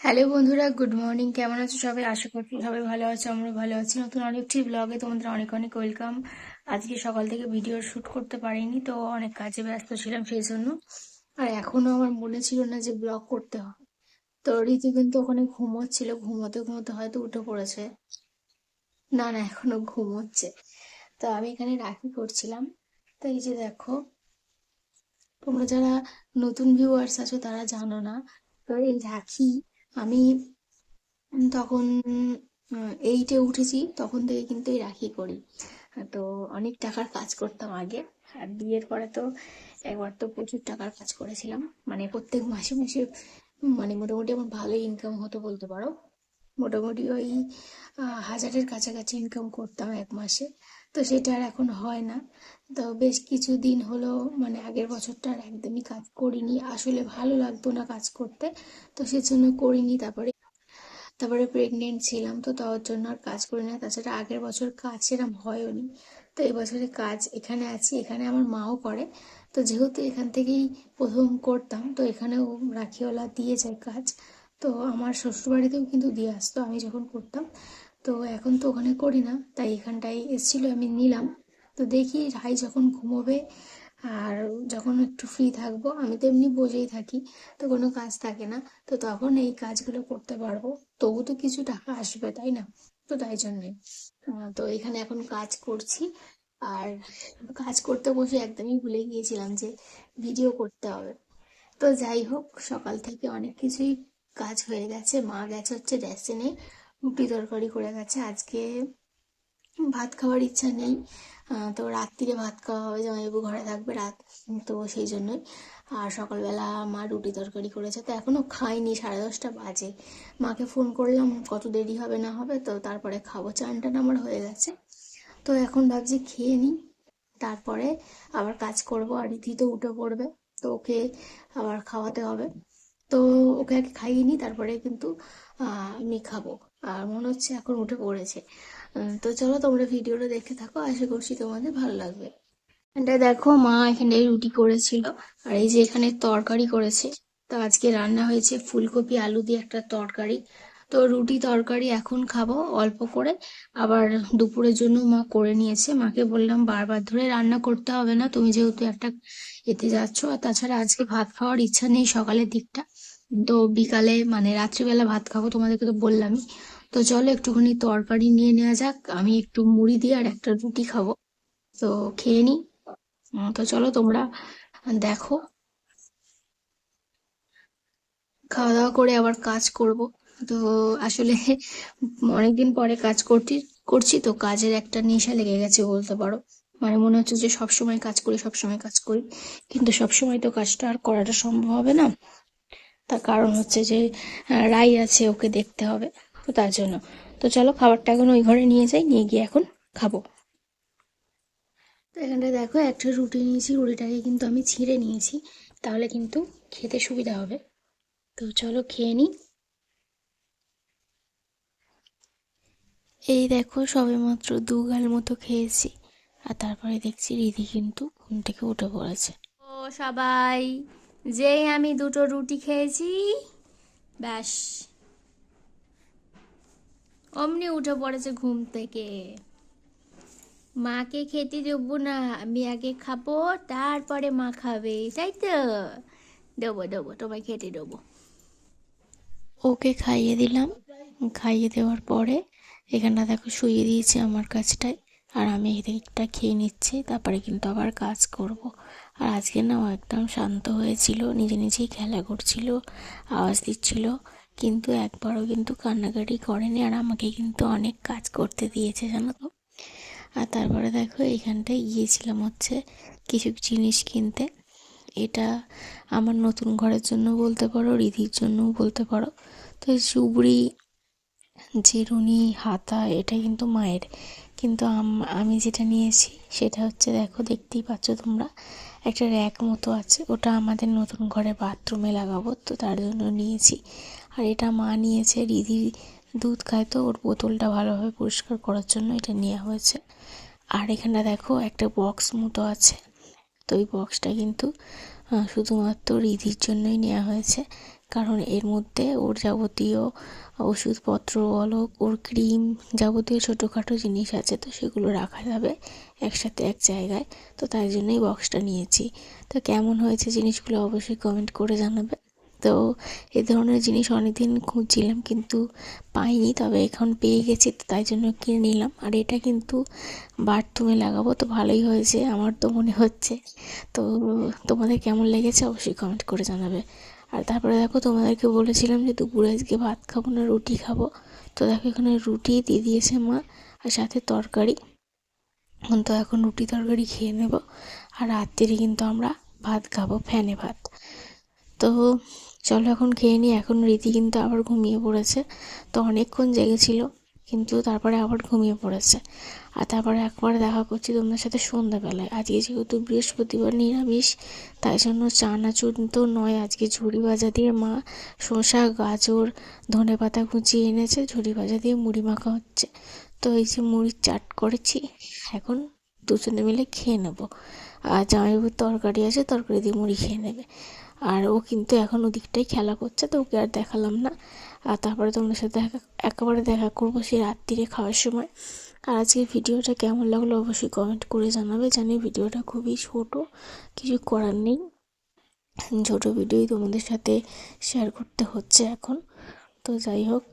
Hello বন্ধুরা, good morning. কেমন আছো সবাই? আশা করছি সবাই ভালো আছো আমরা ভালো আছি। নতুন আরেকটি ব্লগে তোমাদের অনেক অনেক ওয়েলকাম আজকে সকাল থেকে ভিডিও শ্যুট করতে পারিনি, তো অনেক কাজে ব্যস্ত ছিলাম সেই জন্য। আর এখনও আমার মনে ছিল না যে ব্লগ করতে হবে। তো ঋতু কিন্তু ওখানে ঘুমোচ্ছিল, ঘুমোতে ঘুমোতে হয়তো উঠে পড়েছে। না না, এখনও ঘুমোচ্ছে। তো আমি এখানে রাখি করছিলাম। তো এই যে দেখো, তোমরা যারা নতুন ভিউয়ার্স আছো তারা জানো না, তো এই রাখি আমি তখন এইটে উঠেছি, তখন থেকে কিন্তু এই রাখি করি। তো অনেক টাকার কাজ করতাম আগে। আর বিয়ের পরে তো একবার তো প্রচুর টাকার কাজ করেছিলাম। মানে প্রত্যেক মাসে মাসে মানে মোটামুটি আমার ভালোই ইনকাম হতো বলতে পারো। মোটামুটি ওই হাজারের কাছাকাছি ইনকাম করতাম এক মাসে। তো সেটা আর এখন হয় না। তো বেশ কিছু দিন হলো মানে আগের বছরটা আর একদমই কাজ করিনি। আসলে ভালো লাগতো না কাজ করতে, তো সেজন্য করিনি। তারপরে তারপরে প্রেগনেন্ট ছিলাম, তো তার জন্য আর কাজ করি না। তাছাড়া আগের বছর কাজ সেরকম হয়নি তো এবছরে কাজ এখানে আছি, এখানে আমার মাও করে। তো যেহেতু এখান থেকেই প্রথম করতাম, তো এখানেও রাখিওয়ালা দিয়ে যায় কাজ। তো আমার শ্বশুরবাড়িতেও কিন্তু দিয়ে আসতো, আমি যখন করতাম। তো এখন তো ওখানে করি না, তাই এখানটায় এসেছিল, আমি নিলাম। তো দেখি রাই যখন ঘুমোবে আর যখন একটু ফ্রি থাকব, আমি তো এমনি বসেই থাকি, তো কোনো কাজ থাকে না। তো তখন এই কাজগুলো করতে পারব, তবু তো কিছু টাকা আসবে, তাই না? তো তাই জন্যে। তো এখানে এখন কাজ করছি, আর কাজ করতে বসে একদমই ভুলে গিয়েছিলাম যে ভিডিও করতে হবে। তো যাই হোক, সকাল থেকে অনেক কিছুই কাজ হয়ে গেছে, মা গেছে হচ্ছে রেস্টে রুটি তরকারি করে গেছে। আজকে ভাত খাওয়ার ইচ্ছা নেই। তো রাত্রিরে ভাত খাওয়া হবে, জামাইবাবু ঘরে থাকবে রাত, তো সেই জন্যই। আর সকালবেলা মা রুটি তরকারি করেছে, তো এখনও খাইনি, সাড়ে দশটা বাজে। মাকে ফোন করলাম, কত দেরি হবে না হবে, তো তারপরে খাব। চান টান আমার হয়ে গেছে। তো এখন ভাবছি খেয়ে নিই। তারপরে আবার কাজ করব, আর রীতি তো উঠে পড়বে, তো ওকে আবার খাওয়াতে হবে। তো ওকে আগে খাইয়ে নিই, তারপরে কিন্তু আমি খাব। আর মনে হচ্ছে এখন উঠে পড়েছে। তো চলো তোমরা ভিডিওটা দেখতে থাকো, আশা করছি তোমাদের ভালো লাগবে। এটা দেখো মা এখানে রুটি করেছিল, আর এই যে এখানে তরকারি করেছে। তো আজকে রান্না হয়েছে ফুলকপি, আলু দিয়ে একটা তরকারি। তো রুটি তরকারি এখন খাব অল্প করে। আবার দুপুরের জন্য মা করে নিয়েছে। মাকে বললাম, বারবার ধরে রান্না করতে হবে না। তুমি যেহেতু একটা এতে যাচ্ছ। আর তাছাড়া আজকে ভাত খাওয়ার ইচ্ছা নেই সকালের দিকটা। তো বিকালে মানে রাত্রিবেলা ভাত খাব তোমাদেরকে তো বললামই। তো চলো একটুখানি তরকারি নিয়ে নেওয়া যাক। আমি একটু মুড়ি দিয়ে আর একটা রুটি খাব। তো খেয়ে নিই। তো চলো তোমরা দেখো। খাওয়া দাওয়া করে আবার কাজ করব। তো আসলে অনেকদিন পরে কাজ করতে, করছি তো কাজের একটা নেশা লেগে গেছে বলতে পারো। মানে মনে হচ্ছে যে সবসময় কাজ করি, সবসময় কাজ করি। কিন্তু সবসময় তো কাজটা আর করাটা সম্ভব হবে না। তার কারণ হচ্ছে যে রাই আছে ওকে দেখতে হবে। তো তার জন্য। তো চলো খাবারটা এখন ওই ঘরে নিয়ে যাই নিয়ে গিয়ে এখন খাব। তো এখানটায় দেখো একটা রুটি নিয়েছি রুটিটাকে কিন্তু আমি ছিঁড়ে নিয়েছি। তাহলে কিন্তু খেতে সুবিধা হবে। তো চলো খেয়ে নিই। এই দেখো সবে মাত্র দু গাল মতো খেয়েছি। আর তারপরে দেখছি রিধি কিন্তু ঘুম থেকে উঠে পড়েছে। ও সবাই। যেই আমি দুটো রুটি খেয়েছি, ব্যাস। অমনি উঠে পড়েছে ঘুম থেকে। মাকে খেতে দেবো না, আমি আগে খাব, তারপরে মা খাবে, তাই তো? দেবো দেবো, তোমায় খেতে দেবো। ওকে খাইয়ে দিলাম। খাইয়ে দেওয়ার পরে এখানটা দেখো শুয়ে দিয়েছি আমার কাছটায় আর আমি এদিকটা খেয়ে নিচ্ছি, তারপরে কিন্তু আবার কাজ করব। আর আজকে না ও একদম শান্ত হয়েছিল, নিজে নিজেই খেলা করছিল, আওয়াজ দিচ্ছিল, কিন্তু একবারও কিন্তু কান্নাকাটি করেনি আর আমাকে কিন্তু অনেক কাজ করতে দিয়েছে, জানো তো। আর তারপরে দেখো এইখানটায় গিয়েছিলাম হচ্ছে কিছু জিনিস কিনতে। এটা আমার নতুন ঘরের জন্য বলতে পারো, রিধির জন্যও বলতে পারো। তো চুবড়ি, জিরুনি, হাতা, এটা কিন্তু মায়ের। কিন্তু আমি যেটা নিয়েছি সেটা হচ্ছে দেখো, দেখতেই পাচ্ছ তোমরা, একটা র্যাক মতো আছে। ওটা আমাদের নতুন ঘরে বাথরুমে লাগাবো, তো তার জন্য নিয়েছি। আর এটা মা নিয়েছে, রিধি দুধ খায় তো, ওর বোতলটা ভালোভাবে পরিষ্কার করার জন্য এটা নেওয়া হয়েছে। আর এখানে দেখো, একটা বক্স মতো আছে। তো ওই বক্সটা কিন্তু শুধুমাত্র রিধির জন্যই নেওয়া হয়েছে। কারণ এর মধ্যে ওর যাবতীয় ওষুধপত্র বলো ওর ক্রিম যাবতীয় ছোটোখাটো জিনিস আছে, তো সেগুলো রাখা যাবে একসাথে এক জায়গায়। তো তাই জন্যই বক্সটা নিয়েছি। তো কেমন হয়েছে জিনিসগুলো অবশ্যই কমেন্ট করে জানাবে। তো এ ধরনের জিনিস অনেকদিন খুঁজছিলাম কিন্তু পাইনি, তবে এখন পেয়ে গেছি, তো তাই জন্য কিনে নিলাম। আর এটা কিন্তু বাথরুমে লাগাবো, তো ভালোই হয়েছে, আমার তো মনে হচ্ছে। তো তোমাদের কেমন লেগেছে অবশ্যই কমেন্ট করে জানাবে। আর তারপরে দেখো তোমাদেরকে বলেছিলাম যে দুপুরে আজকে ভাত খাব না, রুটি খাব। তো দেখো এখানে রুটি দিয়ে দিয়েছে মা আর সাথে তরকারি। তো এখন রুটি তরকারি খেয়ে নেব। আর রাত্রিরে কিন্তু আমরা ভাত খাব, ফ্যানে ভাত। তো চলো এখন খেয়ে নিই। এখন রীতি কিন্তু আবার ঘুমিয়ে পড়েছে। তো অনেকক্ষণ জেগেছিল। কিন্তু তারপরে আবার ঘুমিয়ে পড়েছে। আর তারপরে একবার দেখা করছি তোমাদের সাথে সন্ধ্যাবেলায়। আজকে যেহেতু বৃহস্পতিবার নিরামিষ, তাই জন্য চানাচুর তো নয়। আজকে ঝুড়ি ভাজা দিয়ে মা শসা, গাজর, ধনে পাতা কুচিয়ে এনেছে। ঝুড়ি ভাজা দিয়ে মুড়ি মাখা হচ্ছে। তো এই যে মুড়ির চাট করেছি, এখন দুজনে মিলে খেয়ে নেব। আর জামাইবাবুর তরকারি আছে, তরকারি দিয়ে মুড়ি খেয়ে নেবে। আর ও কিন্তু এখন ওদিকটাই খেলা করছে, তো ওকে আর দেখালাম না। আর তারপরে তোমাদের সাথে একেবারে দেখা করব সেই রাত্রিরে খাওয়ার সময়। আর আজকে ভিডিওটা কেমন লাগল অবশ্যই কমেন্ট করে জানাবে। জানি ভিডিওটা খুবই ছোট, কিছু করার নেই। ছোটো ভিডিওই তোমাদের সাথে শেয়ার করতে হচ্ছে এখন। তো যাই হোক,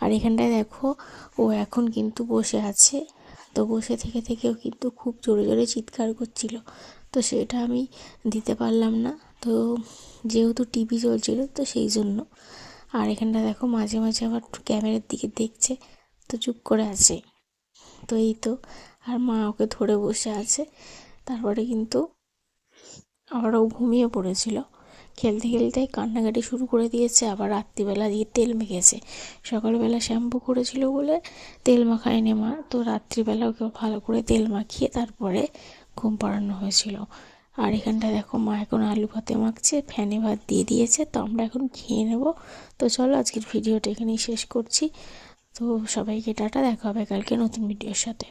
আর এখানটায় দেখো, ও এখন কিন্তু বসে আছে। তো বসে থেকে থেকেও কিন্তু খুব জোরে জোরে চিৎকার করছিল। তো সেটা আমি দিতে পারলাম না। তো যেহেতু টিভি চলছিল, তো সেই জন্য। আর এখানটা দেখো, মাঝে মাঝে আবার ক্যামেরার দিকে দেখছে, তো চুপ করে আছে। তো এই তো, আর মা ওকে ধরে বসে আছে। তারপরে কিন্তু আবার ও ঘুমিয়ে পড়েছিল। খেলতে খেলতে কান্নাকাটি শুরু করে দিয়েছে, আবার রাত্রিবেলা দিয়ে তেল মেখেছে। সকালবেলা শ্যাম্পু করেছিল বলে তেল মাখায়নি মা। তো রাত্রিবেলা ওকে ভালো করে তেল মাখিয়ে তারপরে ঘুম পাড়ানো হয়েছিল। আর এখানটা দেখো মা এখন আলু ভাতে মাখছে, ফ্যানে ভাত দিয়ে দিয়েছে, তো আমরা এখন খেয়ে নেব। তো চলো আজকের ভিডিওটা এখানেই শেষ করছি। তো সবাইকে টাটা, দেখা হবে কালকে নতুন ভিডিওর সাথে।